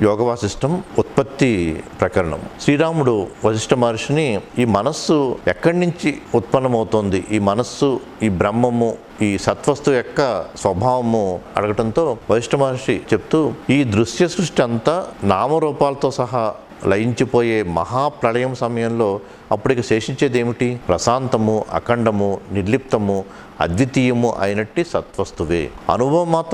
యోగ వాసిష్టం ఉత్పత్తి ప్రకరణం. శ్రీరాముడు వశిష్ఠ మహర్షిని ఈ మనస్సు ఎక్కడి నుంచి ఉత్పన్నమవుతోంది? ఈ మనస్సు ఈ బ్రహ్మము ఈ సత్వస్తు యొక్క స్వభావము అడగటంతో వశిష్ఠ మహర్షి చెప్తూ ఈ దృశ్య సృష్టి అంతా నామరూపాలతో సహా లయించిపోయే మహాప్రళయం సమయంలో అప్పటికి శేషించేది ఏమిటి ప్రశాంతము అఖండము నిర్లిప్తము అద్వితీయము అయినట్టి సత్వస్తువే అనుభవం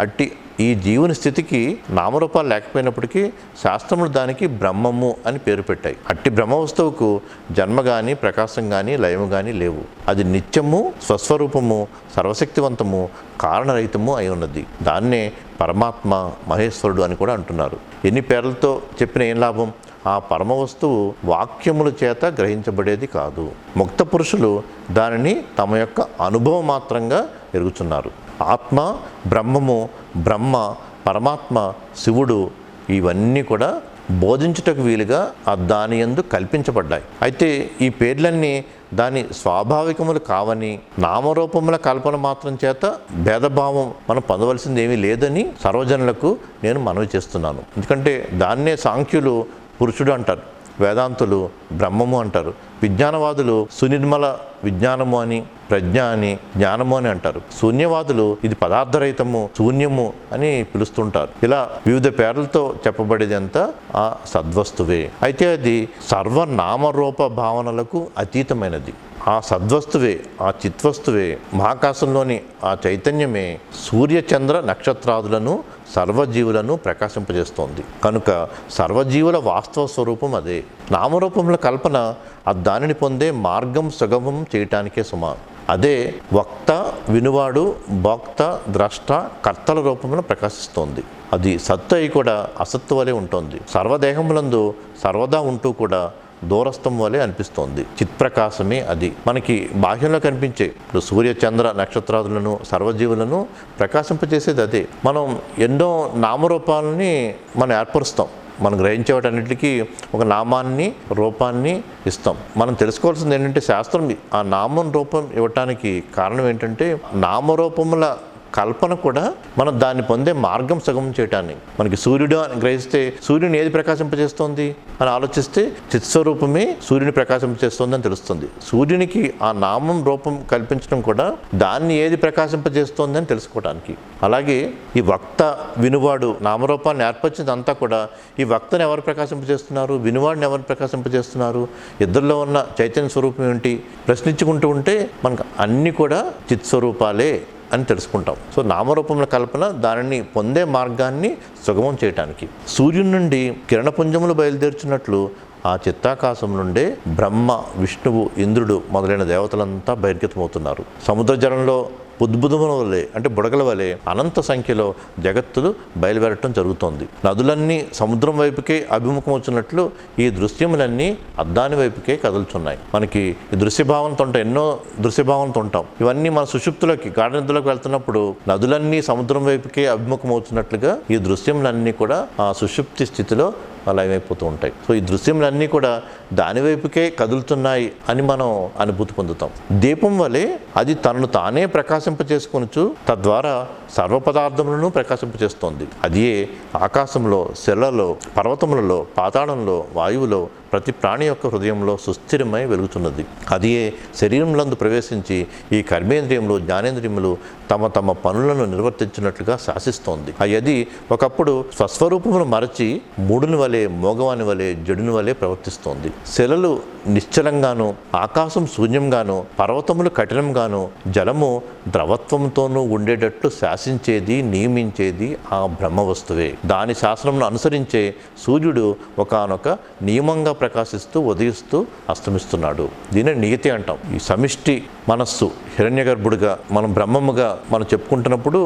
అట్టి ఈ జీవుని స్థితికి నామరూపాలు లేకపోయినప్పటికీ శాస్త్రములు దానికి బ్రహ్మము అని పేరు పెట్టాయి. అట్టి బ్రహ్మ వస్తువుకు జన్మ కానీ ప్రకాశం కానీ లయము కానీ లేవు. అది నిత్యము స్వస్వరూపము సర్వశక్తివంతము కారణరహితము అయి ఉన్నది. దాన్నే పరమాత్మ మహేశ్వరుడు అని కూడా అంటున్నారు. ఎన్ని పేర్లతో చెప్పిన ఏం లాభం? ఆ పరమ వస్తువు వాక్యముల చేత గ్రహించబడేది కాదు. ముక్త పురుషులు దానిని తమ యొక్క అనుభవం మాత్రంగా ఎరుగుతున్నారు ఆత్మ బ్రహ్మము బ్రహ్మ పరమాత్మ శివుడు ఇవన్నీ కూడా బోధించుటకు వీలుగా ఆ దాని యందు కల్పించబడ్డాయి. అయితే ఈ పేర్లన్నీ దాని స్వాభావికములు కావని నామరూపముల కల్పన మాత్రం చేత భేదభావం మనం పొందవలసింది ఏమీ లేదని సర్వజనులకు నేను మనవి చేస్తున్నాను. ఎందుకంటే దాన్నే సాంఖ్యులు పురుషుడు అంటారు వేదాంతులు బ్రహ్మము అంటారు విజ్ఞానవాదులు సునిర్మల విజ్ఞానము అని ప్రజ్ఞ అని జ్ఞానము అని అంటారు. శూన్యవాదులు ఇది పదార్థరహితము శూన్యము అని పిలుస్తుంటారు. ఇలా వివిధ పేర్లతో చెప్పబడేది అంతా ఆ సద్వస్తువే. అయితే అది సర్వనామరూప భావనలకు అతీతమైనది. ఆ సద్వస్తువే ఆ చిత్వస్తువే మహాకాశంలోని ఆ చైతన్యమే సూర్యచంద్ర నక్షత్రాదులను సర్వజీవులను ప్రకాశింపజేస్తోంది. కనుక సర్వజీవుల వాస్తవ స్వరూపం అదే. నామరూపముల కల్పన ఆ దానిని పొందే మార్గం సుగమం చేయటానికే సుమారు. అదే వక్త వినువాడు భోక్త ద్రష్ట కర్తల రూపంలో ప్రకాశిస్తోంది. అది సత్తు అయి కూడా అసత్తు వలె ఉంటుంది. సర్వదేహములందు సర్వదా ఉంటూ కూడా దూరస్థం వలె అనిపిస్తోంది. చిత్ప్రకాశమే అది. మనకి బాహ్యంలో కనిపించే ఇప్పుడు సూర్య చంద్ర నక్షత్రాదులను సర్వజీవులను ప్రకాశింపజేసేది అదే. మనం ఎన్నో నామరూపాలని మనం ఏర్పరుస్తాం. మనం గ్రహించే వాటన్నిటికీ ఒక నామాన్ని రూపాన్ని ఇస్తాం. మనం తెలుసుకోవాల్సింది ఏంటంటే శాస్త్రం ఆ నామం రూపం ఇవ్వటానికి కారణం ఏంటంటే నామరూపముల కల్పన కూడా మనం దాన్ని పొందే మార్గం సగం చేయటాన్ని. మనకి సూర్యుడు అని గ్రహిస్తే సూర్యుని ఏది ప్రకాశింపజేస్తోంది? అని ఆలోచిస్తే చిత్స్వరూపమే సూర్యుని ప్రకాశింపజేస్తోంది అని తెలుస్తుంది. సూర్యునికి ఆ నామం రూపం కల్పించడం కూడా దాన్ని ఏది ప్రకాశింపజేస్తోంది అని తెలుసుకోవడానికి అలాగే ఈ వక్త వినువాడు నామరూపాన్ని ఏర్పరిచిందంతా కూడా ఈ వక్తను ఎవరు ప్రకాశింపజేస్తున్నారు? వినువాడిని ఎవరు ప్రకాశింపజేస్తున్నారు? ఇద్దరిలో ఉన్న చైతన్య స్వరూపం ఏంటి ప్రశ్నించుకుంటూ ఉంటే మనకు అన్నీ కూడా చిత్స్వరూపాలే. అని తెలుసుకుంటాం. సో నామరూపముల కల్పన దానిని పొందే మార్గాన్ని సుగమం చేయటానికి. సూర్యుని నుండి కిరణపుంజములు బయలుదేరుచున్నట్లు ఆ చిత్తాకాశం నుండే బ్రహ్మ విష్ణువు ఇంద్రుడు మొదలైన దేవతలంతా బహిర్గతమవుతున్నారు. సముద్ర జలంలో ఉద్భుతముల వలె అంటే బుడగల వలె అనంత సంఖ్యలో జగత్తులు బయలువెరటం జరుగుతోంది. నదులన్నీ సముద్రం వైపుకే అభిముఖం వచ్చినట్లు ఈ దృశ్యములన్నీ అద్దాని వైపుకే కదులుతున్నాయి మనకి ఈ దృశ్యభావంతో ఉంటాం ఎన్నో దృశ్యభావంతో ఉంటాం ఇవన్నీ మన సుషుప్తులకి గాఢనిద్రలోకి వెళ్తున్నప్పుడు నదులన్నీ సముద్రం వైపుకే అభిముఖం అవుతున్నట్లుగా ఈ దృశ్యములన్నీ కూడా ఆ సుషుప్తి స్థితిలో లయమైపోతూ ఉంటాయి. సో ఈ దృశ్యములన్నీ కూడా దాని వైపుకే కదులుతున్నాయి అని మనం అనుభూతి పొందుతాం. దీపం వలె అది తనను తానే ప్రకాశింపచేసుకొనచ్చు తద్వారా సర్వ పదార్థములను ప్రకాశింపచేస్తోంది. అదియే ఆకాశంలో శిలలో పర్వతములలో పాతాళంలో వాయువులో ప్రతి ప్రాణి యొక్క హృదయంలో సుస్థిరమై వెలుగుతున్నది. అదియే శరీరంలందు ప్రవేశించి ఈ కర్మేంద్రియములు జ్ఞానేంద్రియములు తమ తమ పనులను నిర్వర్తించినట్లుగా శాసిస్తోంది. అది ఒకప్పుడు స్వస్వరూపమును మరచి మూడుని వలె మోగవాని వలె జడుని వలె ప్రవర్తిస్తోంది. శిలలు నిశ్చలంగాను ఆకాశం శూన్యంగాను పర్వతములు కఠినంగాను జలము ద్రవత్వంతోనూ ఉండేటట్లు శాసించేది నియమించేది ఆ బ్రహ్మ వస్తువే దాని శాసనమును అనుసరించే సూర్యుడు ఒకనొక నియమంగా ప్రకాశిస్తూ ఉదయిస్తూ అస్తమిస్తున్నాడు. దీన్ని నియతి అంటాం. ఈ సమిష్టి మనస్సు హిరణ్యగర్భుడిగా మనం బ్రహ్మముగా మనం చెప్పుకుంటున్నప్పుడు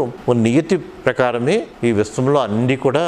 నియతి ప్రకారమే ఈ విశ్వంలో అన్నీ కూడా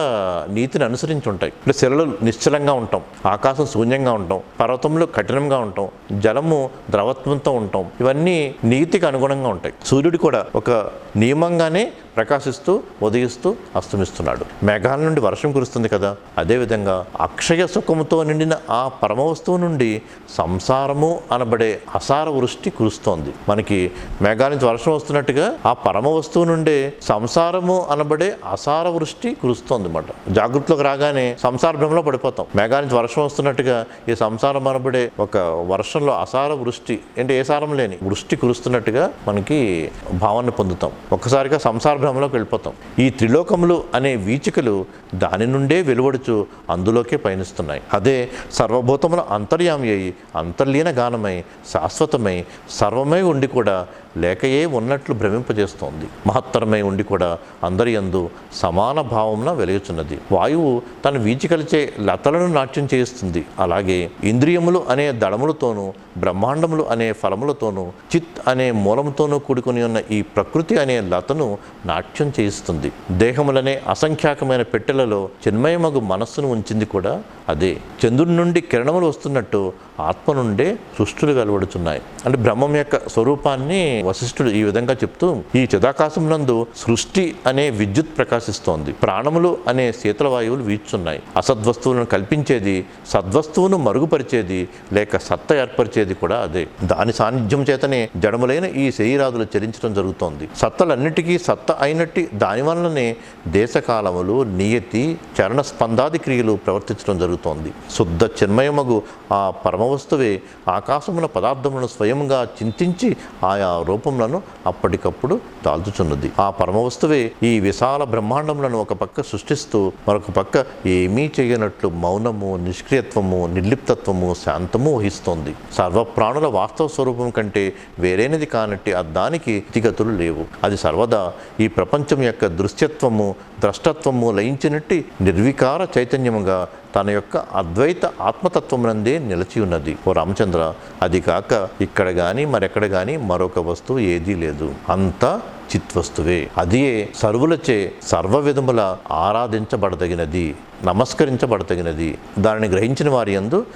నీతిని అనుసరించి ఉంటాయి ఇప్పుడు శిలలు నిశ్చలంగా ఉంటాం ఆకాశం శూన్యంగా ఉంటాం పర్వతములు కఠినంగా ఉంటాం జలము ద్రవత్వంతో ఉంటాం. ఇవన్నీ నీతికి అనుగుణంగా ఉంటాయి. సూర్యుడు కూడా ఒక నియమంగానే ప్రకాశిస్తూ ఉదయిస్తూ అస్తమిస్తున్నాడు. మేఘాల నుండి వర్షం కురుస్తుంది కదా? అదేవిధంగా అక్షయ సుఖముతో నిండిన ఆ పరమ వస్తువు నుండి సంసారము అనబడే అసార వృష్టి కురుస్తోంది. మనకి మేఘాల నుంచి వర్షం వస్తున్నట్టుగా ఆ పరమ వస్తువు నుండే సంసారము అనబడే అసార వృష్టి కురుస్తోంది అన్నమాట జాగృతిలోకి రాగానే సంసార భ్రమలో పడిపోతాం. మేఘాల నుంచి వర్షం వస్తున్నట్టుగా ఈ సంసారం అనబడే ఒక వర్షంలో అసార వృష్టి అంటే ఏ సారం లేని వృష్టి కురుస్తున్నట్టుగా మనకి భావాన్ని పొందుతాం. ఒక్కసారిగా సంసార భ్రమలోకి వెళ్ళిపోతాం. ఈ త్రిలోకములు అనే వీచికలు దాని నుండే వెలువడుచు అందులోకే పయనిస్తున్నాయి. అదే సర్వభూతముల అంతర్యామి అయి అంతర్లీన గానమై శాశ్వతమై సర్వమై ఉండి కూడా లేకయే ఉన్నట్లు భ్రమింపజేస్తోంది. మహత్తరమై ఉండి కూడా అందరి యందు సమాన భావంన వెలుగుచున్నది వాయువు తన వీచికలిచే లతలను నాట్యం చేయిస్తుంది. అలాగే ఇంద్రియములు అనే దళములతోనూ బ్రహ్మాండములు అనే ఫలములతోనూ చిత్ అనే మూలముతోనూ కూడుకుని ఉన్న ఈ ప్రకృతి అనే లతను నాట్యం చేయిస్తుంది. దేహములనే అసంఖ్యాకమైన పెట్టెలలో చిన్మయమగు మనస్సును ఉంచింది కూడా అదే. చంద్రుడి నుండి కిరణములు వస్తున్నట్టు ఆత్మ నుండే సృష్టులు వెలువడుతున్నాయి అంటే బ్రహ్మం యొక్క స్వరూపాన్ని వశిష్ఠుడు ఈ విధంగా చెప్తూ ఈ చిదాకాశం నందు సృష్టి అనే విద్యుత్ ప్రకాశిస్తోంది. ప్రాణములు అనే శీతల వాయువులు వీచున్నాయి. అసద్వస్తువులను కల్పించేది సద్వస్తువును మరుగుపరిచేది లేక సత్త ఏర్పరిచేది కూడా అదే. దాని సాన్నిధ్యం చేతనే జడములైన ఈ శరీరాదులు చరించడం జరుగుతోంది. సత్తలన్నిటికీ సత్త అయినట్టి దాని వలననే దేశకాలములు నియతి చరణ స్పందాది క్రియలు ప్రవర్తించడం జరుగుతోంది. శుద్ధ చిన్మయమగు ఆ పరమవస్తువే ఆకాశమున పదార్థములను స్వయంగా చింతించి ఆయా రూపములను అప్పటికప్పుడు దాల్చుచున్నది. ఆ పరమవస్తువే ఈ విశాల బ్రహ్మాండములను ఒక పక్క సృష్టిస్తూ మరొక పక్క ఏమీ చేయనట్లు మౌనము నిష్క్రియత్వము నిర్లిప్తత్వము శాంతము వహిస్తోంది. సర్వప్రాణుల వాస్తవ స్వరూపం కంటే వేరేనిది కానట్టి ఆ దానికి స్థితిగతులు లేవు. అది సర్వదా ఈ ప్రపంచం యొక్క దృశ్యత్వము ద్రష్టత్వము లయించినట్టి నిర్వికార చైతన్యముగా తన యొక్క అద్వైత ఆత్మతత్వమునందే నిలిచి ఉన్నది. ఓ రామచంద్ర అది కాక ఇక్కడ కానీ మరెక్కడ కానీ మరొక వస్తువు ఏదీ లేదు. అంతా చిత్వస్తువే. అదియే సర్వులచే సర్వ విధముల ఆరాధించబడదగినది నమస్కరించబడదగినది. దానిని గ్రహించిన వారి యందు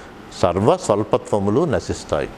సర్వ స్వల్పత్వములు నశిస్తాయి.